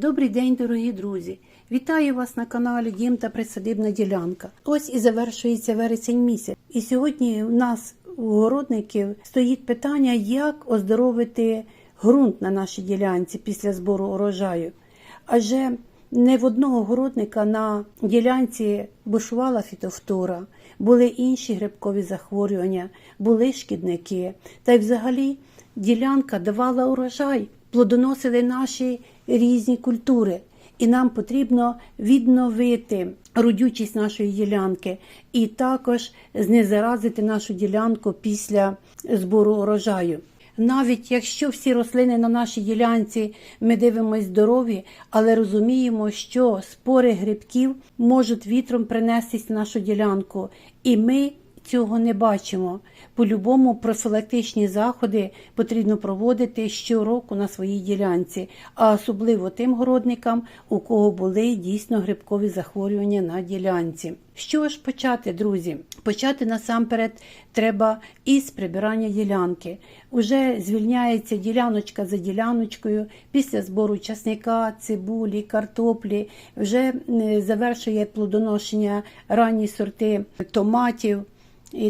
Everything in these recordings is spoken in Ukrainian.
Добрий день, дорогі друзі! Вітаю вас на каналі Дім та Присадибна ділянка. Ось і завершується вересень місяць. І сьогодні у нас у городників стоїть питання, як оздоровити ґрунт на нашій ділянці після збору урожаю. Адже не в одного городника на ділянці бушувала фітофтора, були інші грибкові захворювання, були шкідники. Та й взагалі ділянка давала урожай, плодоносили наші різні культури. І нам потрібно відновити родючість нашої ділянки і також знезаразити нашу ділянку після збору урожаю. Навіть якщо всі рослини на нашій ділянці ми дивимося здорові, але розуміємо, що спори грибків можуть вітром принестись на нашу ділянку, і ми цього не бачимо. По-любому профілактичні заходи потрібно проводити щороку на своїй ділянці, а особливо тим городникам, у кого були дійсно грибкові захворювання на ділянці. Що ж почати, друзі? Почати насамперед треба із прибирання ділянки. Уже звільняється діляночка за діляночкою після збору часника, цибулі, картоплі, вже е, завершує плодоношення ранні сорти томатів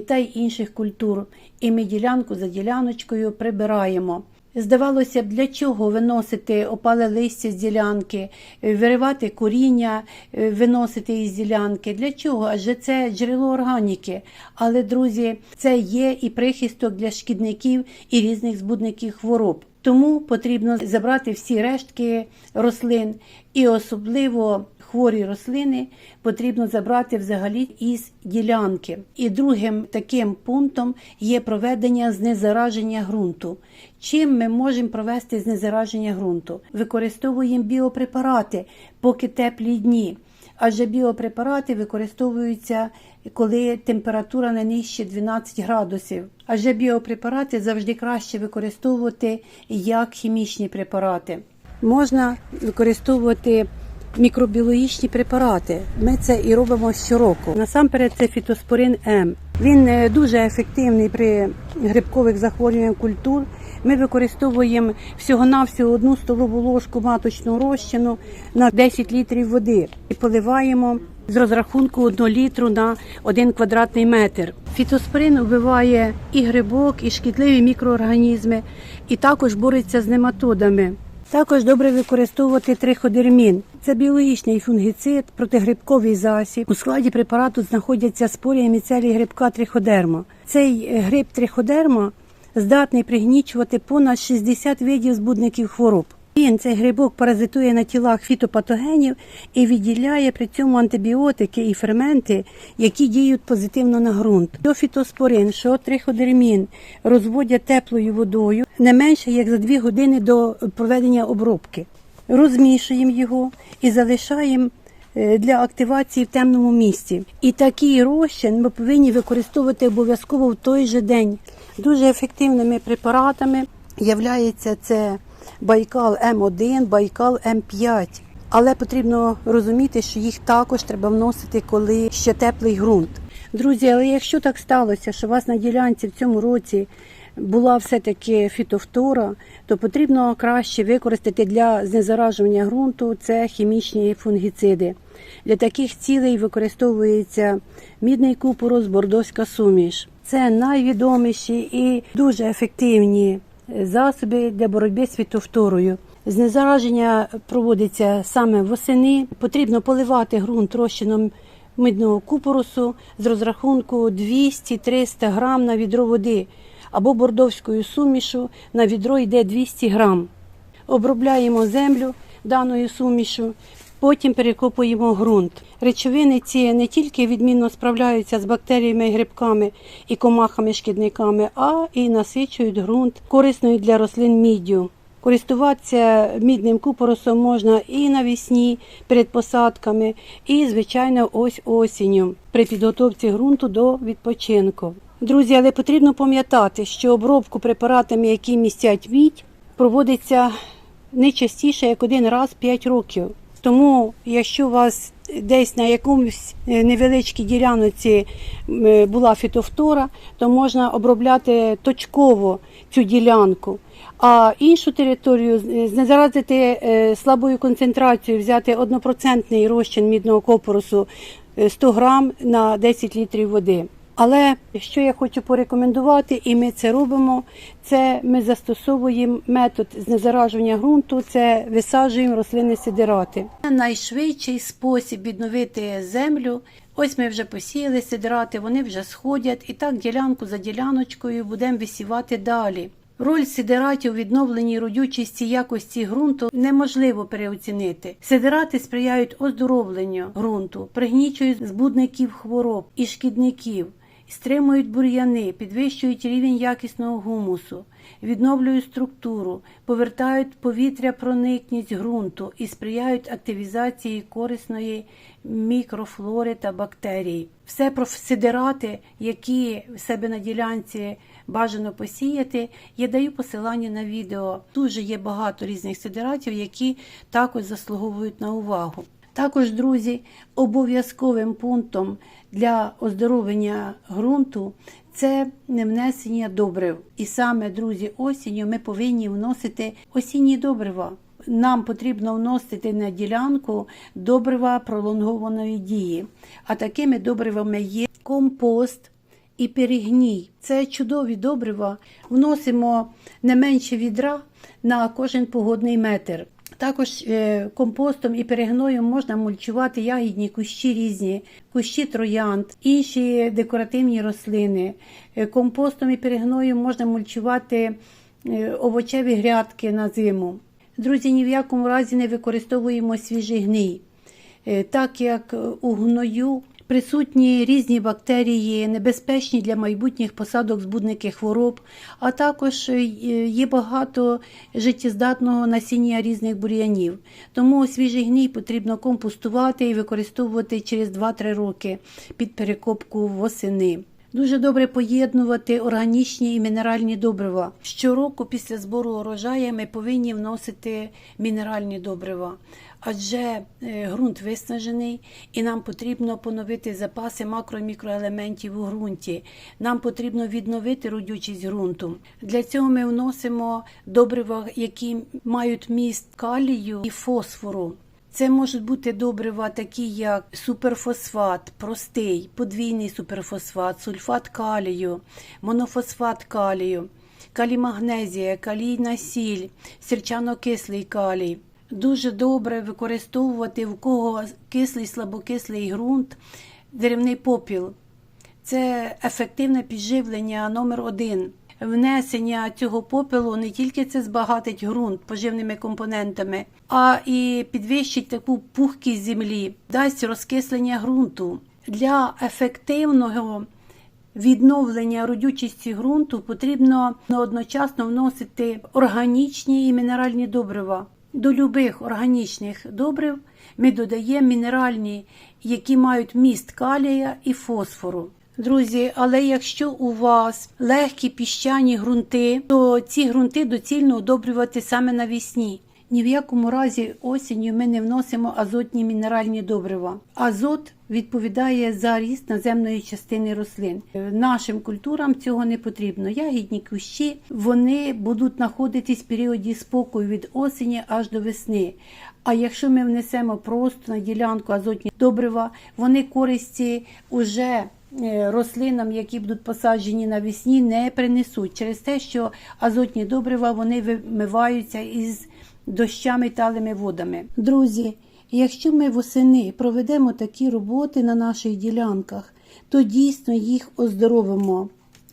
та й інших культур. І ми ділянку за діляночкою прибираємо. Здавалося б, для чого виносити опале листя з ділянки, е, виривати коріння, е, виносити із ділянки. Для чого? Адже це джерело органіки. Але, друзі, це є і прихисток для шкідників і різних збудників хвороб. Тому потрібно забрати всі рештки рослин і особливо хворі рослини потрібно забрати взагалі із ділянки. І другим таким пунктом є проведення знезараження ґрунту. Чим ми можемо провести знезараження ґрунту? Використовуємо біопрепарати, поки теплі дні. Адже біопрепарати використовуються, коли температура не нижче 12 градусів. Адже біопрепарати завжди краще використовувати як хімічні препарати. Можна використовувати мікробіологічні препарати. Ми це і робимо щороку. Насамперед, це фітоспорин М. Він е, дуже ефективний при грибкових захворюваннях культур. Ми використовуємо всього-навсього одну столову ложку маточного розчину на 10 літрів води і поливаємо з розрахунку 1 літру на 1 квадратний метр. Фітоспорин вбиває і грибок, і шкідливі мікроорганізми, і також бореться з нематодами. Також добре використовувати триходермін. Це біологічний фунгіцид, протигрибковий засіб. У складі препарату знаходяться спорі і міцелій грибка триходерма. Цей е, гриб триходерма здатний пригнічувати понад 60 видів збудників хвороб. Він цей грибок паразитує на тілах фітопатогенів і відділяє при цьому антибіотики і ферменти, які діють позитивно на ґрунт. Що фітоспорин, що триходермін розводять теплою водою не менше як за 2 години до проведення обробки. Розмішуємо його і залишаємо е, для активації в темному місці. І такий розчин ми повинні використовувати обов'язково в той же день. Дуже ефективними препаратами являється це Байкал М1, Байкал М5. Але потрібно розуміти, що їх також треба вносити, коли ще теплий ґрунт. Друзі, але якщо так сталося, що у вас на ділянці в цьому році була все-таки фітофтора, то потрібно краще використати для знезаражування ґрунту це хімічні фунгіциди. Для таких цілей використовується мідний купорос, бордоська суміш. Це найвідоміші і дуже ефективні засоби для боротьби з фітофторою. Знезараження проводиться саме восени. Потрібно поливати ґрунт розчином мидного купоросу з розрахунку 200-300 грам на відро води або бордовською сумішу на відро йде 200 грам. Обробляємо землю даною сумішу, потім перекопуємо ґрунт. Речовини ці не тільки відмінно справляються з бактеріями, грибками і комахами-шкідниками, а і насичують ґрунт корисною для рослин міддю. Користуватися мідним купоросом можна і навесні перед посадками, і, звичайно, ось осінню при підготовці ґрунту до відпочинку. Друзі, але потрібно пам'ятати, що обробку препаратами, які містять мідь, проводиться не частіше, як один раз в 5 років. Тому, якщо у вас десь на якомусь е, невеличкій ділянці е, була фітофтора, то можна обробляти точково цю ділянку. А іншу територію знезаразити е, слабою концентрацією, взяти однопроцентний розчин мідного копоросу е, 100 грам на 10 літрів води. Але що я хочу порекомендувати, і ми це робимо, це ми застосовуємо метод знезаражування ґрунту, це висаджуємо рослини сидирати. Найшвидший спосіб відновити землю. Ось ми вже посіяли сидирати, вони вже сходять, і так ділянку за діляночкою будемо висівати далі. Роль сидератів у відновленні родючості якості ґрунту неможливо переоцінити. Сидерати сприяють оздоровленню ґрунту, пригнічують збудників хвороб і шкідників, стримують бур'яни, підвищують рівень якісного гумусу, відновлюють структуру, повертають повітря проникність ґрунту і сприяють активізації корисної мікрофлори та бактерій. Все про сидерати, які в себе на ділянці бажано посіяти, я даю посилання на відео. Дуже є багато різних сидератів, які також заслуговують на увагу. Також, друзі, обов'язковим пунктом для оздоровлення ґрунту це не внесення добрив. І саме, друзі, осінню ми повинні вносити осінні добрива. Нам потрібно вносити на ділянку добрива пролонгованої дії. А такими добривами є компост і перегній. Це чудові добрива. Вносимо не менше відра на кожен погодний метр. Також е, компостом і перегноєм можна мульчувати ягідні кущі різні, кущі троянд, інші декоративні рослини. Е, Компостом і перегноєм можна мульчувати е, овочеві грядки на зиму. Друзі, ні в якому разі не використовуємо свіжий гній, так як у гною присутні різні бактерії, небезпечні для майбутніх посадок збудники хвороб, а також е, є багато життєздатного насіння різних бур'янів. Тому свіжий гній потрібно компостувати і використовувати через 2-3 роки під перекопку восени. Дуже добре поєднувати органічні і мінеральні добрива. Щороку після збору урожаю ми повинні вносити мінеральні добрива, адже е, ґрунт виснажений і нам потрібно поновити запаси макро- і мікроелементів у ґрунті. Нам потрібно відновити родючість ґрунту. Для цього ми вносимо добрива, які мають міст калію і фосфору. Це можуть бути добрива, такі як суперфосфат, простий, подвійний суперфосфат, сульфат калію, монофосфат калію, калімагнезія, калійна сіль, сірчано-кислий калій. Дуже добре використовувати в кого кислий, слабокислий ґрунт, деревний попіл. Це ефективне підживлення номер один. Внесення цього попелу не тільки це збагатить ґрунт поживними компонентами, а і підвищить таку пухкість землі, дасть розкислення ґрунту. Для ефективного відновлення родючості ґрунту потрібно одночасно вносити органічні і мінеральні добрива. До любих органічних добрив ми додаємо мінеральні, які мають міст калія і фосфору. Друзі, але якщо у вас легкі піщані ґрунти, то ці ґрунти доцільно удобрювати саме навесні. Ні в якому разі осінню ми не вносимо азотні мінеральні добрива. Азот відповідає за ріст наземної частини рослин. Нашим культурам цього не потрібно. Ягідні кущі вони будуть знаходитись в періоді спокою від осені аж до весни. А якщо ми внесемо просто на ділянку азотні добрива, вони користі уже рослинам, які будуть посаджені навесні, не принесуть через те, що азотні добрива вони вимиваються із дощами талими водами. Друзі, якщо ми восени проведемо такі роботи на наших ділянках, то дійсно їх оздоровимо,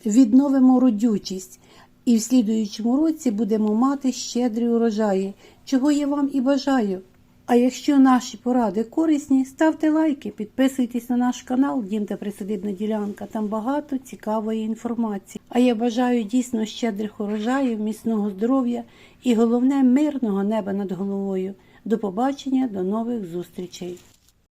відновимо родючість. І в слідуючому році будемо мати щедрі урожаї, чого я вам і бажаю. А якщо наші поради корисні, ставте лайки, підписуйтесь на наш канал Дім та Присадибна ділянка. Там багато цікавої інформації. А я бажаю дійсно щедрих урожаїв, міцного здоров'я і головне мирного неба над головою. До побачення, до нових зустрічей.